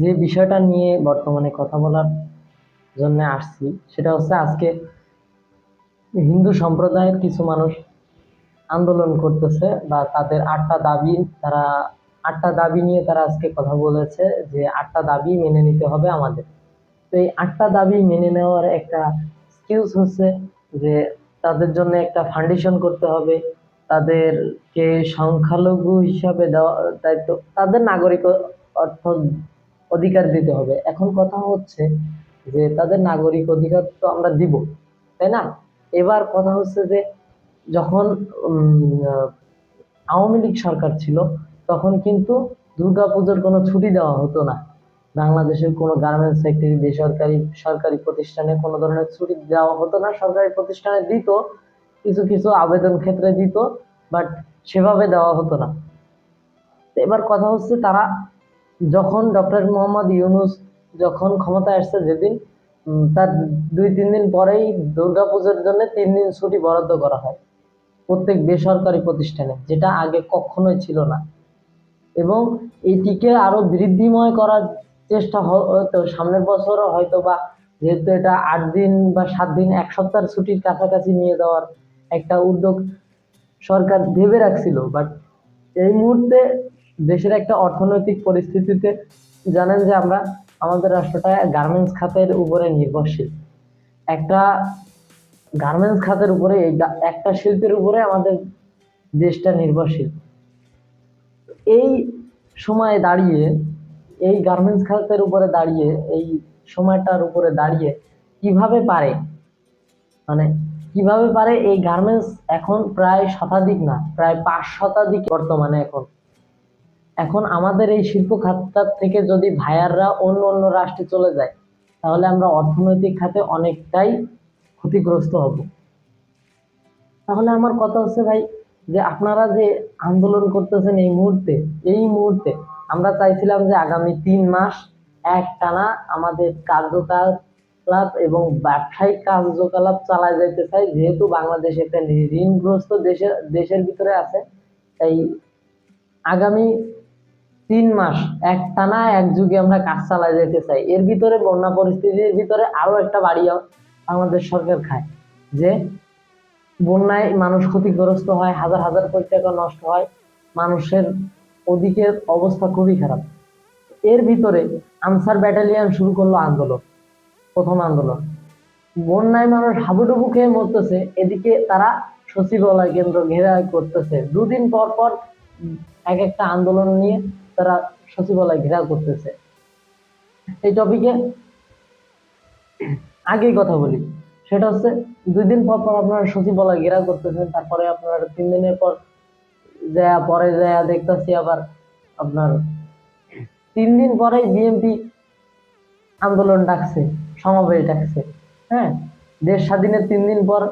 যে বিষয়টা নিয়ে বর্তমানে কথা বলার জন্য আসছি, সেটা হচ্ছে আজকে হিন্দু সম্প্রদায়ের কিছু মানুষ আন্দোলন করতেছে বা তাদের আটটা দাবি, তারা আটটা দাবি নিয়ে তারা আজকে কথা বলেছে যে আটটা দাবি মেনে নিতে হবে আমাদের। তো এই আটটা দাবি মেনে নেওয়ার একটা এক্সকিউজ হচ্ছে যে তাদের জন্য একটা ফাউন্ডেশন করতে হবে, তাদেরকে সংখ্যালঘু হিসাবে দেওয়া দায়িত্ব, তাদের নাগরিক অর্থ অধিকার দিতে হবে। এখন কথা হচ্ছে যে, তাদের নাগরিক অধিকার তো আমরা দিব, তাই না? এবার কথা হচ্ছে যে, যখন আওয়ামী লীগ সরকার ছিল, তখন কিন্তু দুর্গাপুজোর কোনো ছুটি দেওয়া হতো না। বাংলাদেশের কোনো গার্মেন্টস ফ্যাক্টরি বেসরকারি, সরকারি প্রতিষ্ঠানে কোনো ধরনের ছুটি দেওয়া হতো না। সরকারি প্রতিষ্ঠানে দিত, কিছু কিছু আবেদন ক্ষেত্রে দিত বাট সেভাবে দেওয়া হতো না। এবার কথা হচ্ছে তারা যখন ডক্টর মোহাম্মদ ইউনুস যখন ক্ষমতায় আসছে যেদিন তার দুই তিন দিন পরেই দুর্গাপুজোর জন্য তিন দিন ছুটি বরাদ্দ করা হয় প্রত্যেক বেসরকারি প্রতিষ্ঠানে, যেটা আগে কখনোই ছিল না। এবং এটিকে আরও বৃদ্ধিময় করার চেষ্টা হয়তো সামনের বছরও হয়তো বা যেহেতু এটা আট দিন বা সাত দিন, এক সপ্তাহের ছুটির কাছাকাছি নিয়ে যাওয়ার একটা উদ্যোগ সরকার ভেবে রাখছিল। বাট এই মুহূর্তে দেশের একটা অর্থনৈতিক পরিস্থিতিতে জানেন যে আমরা আমাদের রাষ্ট্রটা গার্মেন্টস খাতের উপরে নির্ভরশীল। একটা গার্মেন্টস খাতের উপরে, এই একটা শিল্পের উপরে আমাদের দেশটা নির্ভরশীল। এই সময়ে দাঁড়িয়ে, এই গার্মেন্টস খাতের উপরে দাঁড়িয়ে, এই সময়টার উপরে দাঁড়িয়ে কীভাবে পারে? মানে কীভাবে পারে? এই গার্মেন্টস এখন প্রায় শতাধিক না, প্রায় পাঁচ শতাধিক বর্তমানে এখন এখন আমাদের এই শিল্প খাতটা থেকে যদি ভাইয়াররা অন্য অন্য রাষ্ট্রে চলে যায়, তাহলে আমরা অর্থনৈতিক খাতে অনেকটাই ক্ষতিগ্রস্ত হব। তাহলে আমার কথা হচ্ছে ভাই, যে আপনারা যে আন্দোলন করতেছেন এই মুহূর্তে এই মুহূর্তে আমরা চাইছিলাম যে আগামী তিন মাস একটানা আমাদের কার্যকলাপ এবং ব্যবসায়িক কার্যকলাপ চালায় যেতে চাই। যেহেতু বাংলাদেশ একটা ঋণগ্রস্ত দেশের দেশের ভিতরে আছে, তাই আগামী তিন মাস, এক টানা এক যুগে আমরা কাজ চালায় যেতে চাই। এর ভিতরে বন্যা পরিস্থিতির ভিতরে আরও একটা বাড়ি আমাদের সরকার খায়, যে বন্যায় মানুষ ক্ষতিগ্রস্ত হয়, হাজার হাজার কোটি টাকা নষ্ট হয়, মানুষের ওদিকের অবস্থা খুবই খারাপ। এর ভিতরে আনসার ব্যাটালিয়ন শুরু করল আন্দোলন, প্রথম আন্দোলন। বন্যায় মানুষ হাবুডুবু খেয়ে মরতেছে, এদিকে তারা সচিবালয় কেন্দ্র ঘেরা করতেছে। দুদিন পর পর এক একটা আন্দোলন নিয়ে তারা সচিবালয় ঘেরাও করতেছে। এই টপিকে আগেই কথা বলি। সেটা হচ্ছে, দুই দিন পর পর আপনারা সচিবালয় ঘেরাও করতেছেন, তারপরে আপনারা তিন দিনের পর যায়, পরে যায় দেখতেছি আবার আপনার তিন দিন পরেই বিএনপি আন্দোলন ডাকছে সমাবেশ ডাকছে। হ্যাঁ দেশ স্বাধীনের তিন দিন পর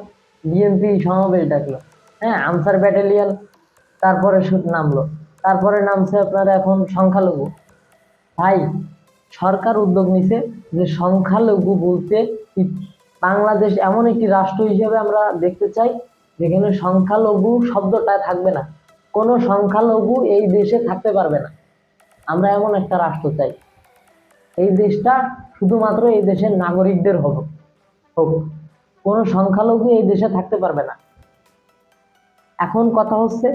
বিএনপি সমাবেশ ডাকলো। হ্যাঁ আনসার ব্যাটালিয়ন তারপরে নামলো। তারপরে নামছে আপনার এখন সংখ্যালঘু। ভাই, সরকার উদ্যোগ নিছে যে সংখ্যালঘু বলতে বাংলাদেশ এমন একটি রাষ্ট্র হিসেবে আমরা দেখতে চাই, যেখানে সংখ্যালঘু শব্দটা থাকবে না। কোনো সংখ্যালঘু এই দেশে থাকতে পারবে না। আমরা এমন একটা রাষ্ট্র চাই। এই দেশটা শুধুমাত্র এই দেশের নাগরিকদের হবে হোক। কোনো সংখ্যালঘু এই দেশে থাকতে পারবে না। এখন কথা হচ্ছে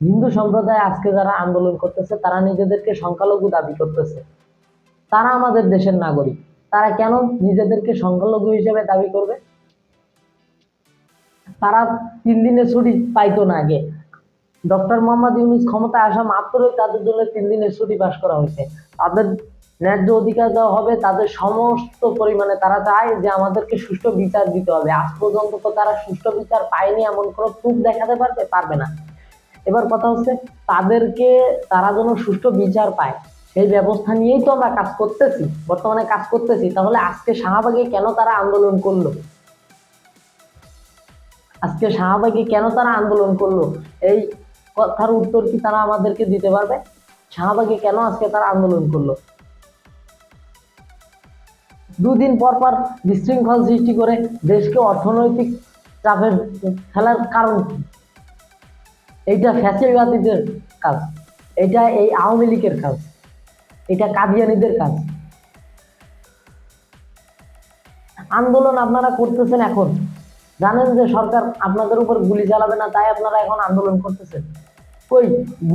হিন্দু সম্প্রদায় আজকে যারা আন্দোলন করতেছে, তারা নিজেদেরকে সংখ্যালঘু দাবি করতেছে। তারা আমাদের দেশের নাগরিক। তারা কেন নিজেদেরকে সংখ্যালঘু হিসেবে দাবি করবে? তারা তিন দিনের ছুটি পাইতো না আগে। ডক্টর মোহাম্মদ ইউনুস ক্ষমতায় আসা মাত্রই তাদের জন্য তিন দিনের ছুটি পাশ করা হয়েছে। তাদের ন্যায্য অধিকার দেওয়া হবে, তাদের সমস্ত পরিমাণে তারা চায় যে আমাদেরকে সুষ্ঠু বিচার দিতে হবে। আজ পর্যন্ত তো তারা সুষ্ঠু বিচার পায়নি, এমন কোনো প্রুফ দেখাতে পারবে? পারবে না। এবার কথা হচ্ছে, তাদেরকে তারা যেন সুষ্ঠু বিচার পায়। সেই ব্যবস্থা নিয়েই তো আমরা কাজ করতেছি, বর্তমানে কাজ করতেছি। তাহলে আজকে শাহবাগে কেন তারা আন্দোলন করল? আজকে শাহবাগে কেন তারা আন্দোলন করল? এই কথার উত্তর কি তারা আমাদেরকে দিতে পারবে? শাহবাগে কেন আজকে তারা আন্দোলন করল? দুদিন পর পর বিশৃঙ্খল সৃষ্টি করে দেশকে অর্থনৈতিক চাপে ফেলার কারণ কি? এইটা ফ্যাসিবাদীদের কাজ। এটা এই আওয়ামী লীগের কাজ। এটা কাদিয়ানিদের কাজ। আন্দোলন আপনারা করতেছেন এখন। জানেন যে সরকার আপনাদের উপর গুলি চালাবে না, তাই আপনারা এখন আন্দোলন করতেছেন। কই,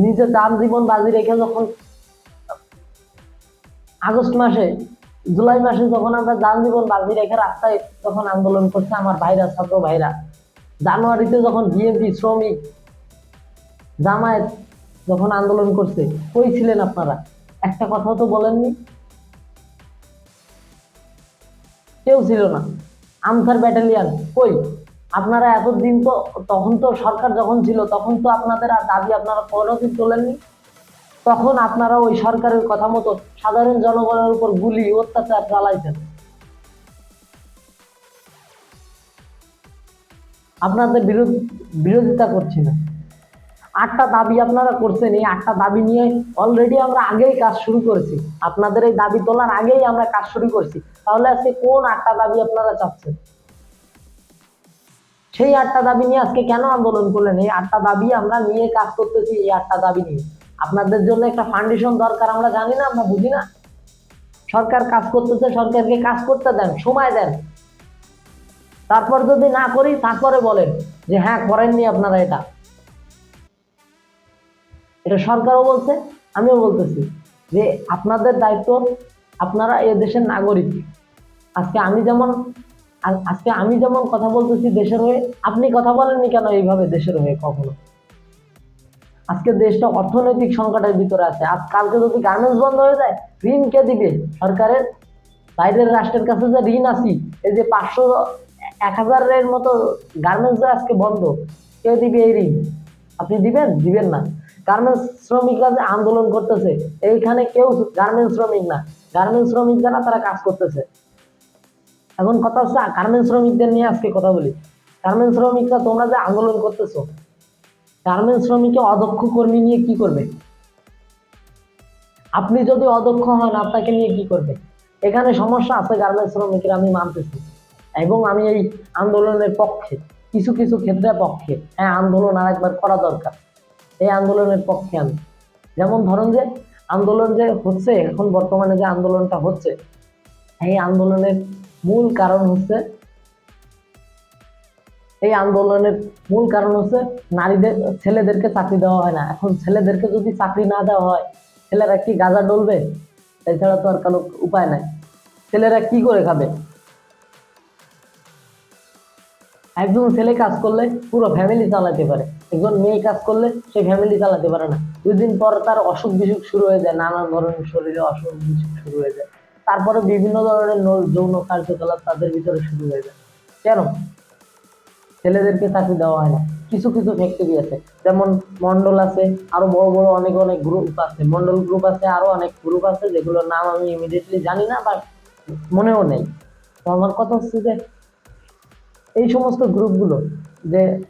নিজের দাম জীবন বাজি রেখে যখন আগস্ট মাসে, জুলাই মাসে যখন আমরা যান জীবন বাজি রেখে রাস্তায় যখন আন্দোলন করছে আমার ভাইরা, ছাত্র ভাইরা, জানুয়ারিতে যখন বিএনপি শ্রমিক জামায়াত যখন আন্দোলন করছে, কই ছিলেন আপনারা? একটা কথাও তো বলেননি। কেউ ছিল না। আমসার ব্যাটালিয়ান, কই? আপনারা এতদিন তো, তখন তো সরকার যখন ছিল, তখন তো আপনাদের আর দাবি আপনারা কোনোদিন তোলেননি। তখন আপনারা ওই সরকারের কথা মতো সাধারণ জনগণের উপর গুলি, অত্যাচার চালাইছেন আপনাদের বিরোধ বিরোধিতা করছি না। আটটা দাবি আপনারা করছেন, এই আটটা দাবি নিয়ে অলরেডি আমরা আগেই কাজ শুরু করেছি। আপনাদের এই দাবি তোলার আগেই আমরা কাজ শুরু করছি। তাহলে আজকে কোন আটটা দাবি আপনারা চাচ্ছেন? সেই আটটা দাবি নিয়ে আজকে কেন আন্দোলন করলেন? এই আটটা দাবি আমরা নিয়ে কাজ করতেছি এই আটটা দাবি নিয়ে। আপনাদের জন্য একটা ফাউন্ডেশন দরকার, আমরা জানি না, আমরা বুঝি না। সরকার কাজ করতেছে, সরকারকে কাজ করতে দেন, সময় দেন। তারপর যদি না করি, তারপরে বলেন যে হ্যাঁ করেননি আপনারা এটা। এটা সরকারও বলছে, আমিও বলতেছি যে আপনাদের দায়িত্ব আপনারা এ দেশের নাগরিক। আজকে আমি যেমন আজকে আমি যেমন কথা বলতেছি দেশের হয়ে, আপনি কথা বলেননি কেন এইভাবে দেশের হয়ে কখনো? আজকে দেশটা অর্থনৈতিক সংকটের ভিতরে আছে। আজ কালকে যদি গার্মেন্টস বন্ধ হয়ে যায়, ঋণ কে দিবে? সরকারের, বাইরের রাষ্ট্রের কাছে যে ঋণ আসি এই যে পাঁচশো, এক হাজারের মতো গার্মেন্টস আজকে বন্ধ, কে দিবে এই ঋণ? আপনি দিবেন? দিবেন না। গার্মেন্টস শ্রমিকরা যে আন্দোলন করতেছে, এইখানে কেউ গার্মেন্টস শ্রমিক না। গার্মেন্টস শ্রমিক যারা, তারা কাজ করতেছে। এখন কথা হচ্ছে গার্মেন্টস শ্রমিকদের নিয়ে আজকে কথা বলি। গার্মেন্টস শ্রমিকরা তোমরা যে আন্দোলন করতেছো, গার্মেন্টস শ্রমিককে অদক্ষ কর্মী নিয়ে কি করবে? আপনি যদি অদক্ষ হন, আপনাকে নিয়ে কি করবে? এখানে সমস্যা আছে গার্মেন্টস শ্রমিকের, আমি মানতেছি। এবং আমি এই আন্দোলনের পক্ষে, কিছু কিছু ক্ষেত্রে পক্ষে হ্যাঁ আন্দোলন আরেকবার করা দরকার। এই আন্দোলনের পক্ষে আমি। যেমন ধরুন যে আন্দোলন যে হচ্ছে, এখন বর্তমানে যে আন্দোলনটা হচ্ছে, এই আন্দোলনের মূল কারণ হচ্ছে, এই আন্দোলনের মূল কারণ হচ্ছে নারীদের, ছেলেদেরকে চাকরি দেওয়া হয় না। এখন ছেলেদেরকে যদি চাকরি না দেওয়া হয়, ছেলেরা কি গাঁজা ডলবে? এছাড়া তো আর কোনো উপায় নাই। ছেলেরা কি করে খাবে? একজন ছেলে কাজ করলে পুরো ফ্যামিলি চালাতে পারে। একজন মেয়ে কাজ করলে সে ফ্যামিলি চালাতে পারে না। দুই দিন পর তার অসুখ বিসুখ শুরু হয়ে যায়, নানান ধরনের শরীরে অসুখ বিসুখ শুরু হয়ে যায়। তারপরে বিভিন্ন ধরনের যৌন কার্যকলাপ তাদের ভিতরে শুরু হয়ে যায়। কেন? ছেলেদেরকে চাকরি দেওয়া হয় না। কিছু কিছু ফ্যাক্টরি আছে। যেমন মন্ডল আছে, আরও বড় বড় অনেক অনেক গ্রুপ আছে। মন্ডল গ্রুপ আছে, আরও অনেক গ্রুপ আছে, যেগুলোর নাম আমি ইমিডিয়েটলি জানি না বা মনেও নেই। তো আমার কথা হচ্ছে যে, এই সমস্ত গ্রুপগুলো যে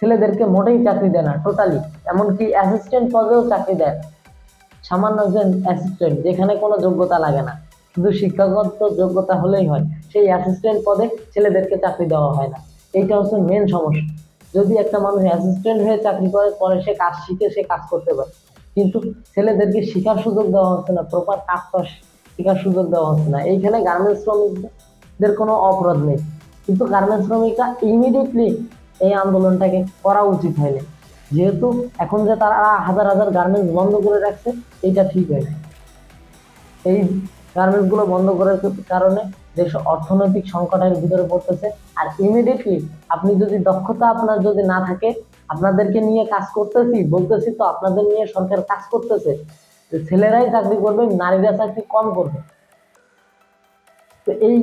ছেলেদেরকে মোটেই চাকরি দেয় না টোটালি এমনকি অ্যাসিস্ট্যান্ট পদেও চাকরি দেয় সামান্য একজন অ্যাসিস্ট্যান্ট যেখানে কোনো যোগ্যতা লাগে না। শুধু শিক্ষাগত যোগ্যতা হলেই হয়, সেই অ্যাসিস্ট্যান্ট পদে ছেলেদেরকে চাকরি দেওয়া হয় না। এইটা হচ্ছে মেন সমস্যা। যদি একটা মানুষ অ্যাসিস্ট্যান্ট হয়ে চাকরি করে, পরে সে কাজ শিখে সে কাজ করতে পারে। কিন্তু ছেলেদেরকে শেখার সুযোগ দেওয়া হচ্ছে না প্রপার কাজ কাজটা শেখার সুযোগ দেওয়া হচ্ছে না। এইখানে গার্মেন্টস শ্রমিকদের কোনো অপরাধ নেই। কিন্তু গার্মেন্টস শ্রমিকরা ইমিডিয়েটলি এই আন্দোলনটাকে করা উচিত হয়নি। যেহেতু এখন যে তারা হাজার হাজার গার্মেন্টস বন্ধ করে রাখছে, এইটা ঠিক হয়নি। এই গার্মেন্টসগুলো বন্ধ করার কারণে দেশ অর্থনৈতিক সংকটের ভিতরে পড়তেছে। আর ইমিডিয়েটলি আপনি যদি দক্ষতা আপনার যদি না থাকে, আপনাদেরকে নিয়ে কাজ করতেছি, বলতেছি তো আপনাদের নিয়ে সরকার কাজ করতেছে ছেলেরাই চাকরি করবে, নারীরা চাকরি কম করবে। তো এই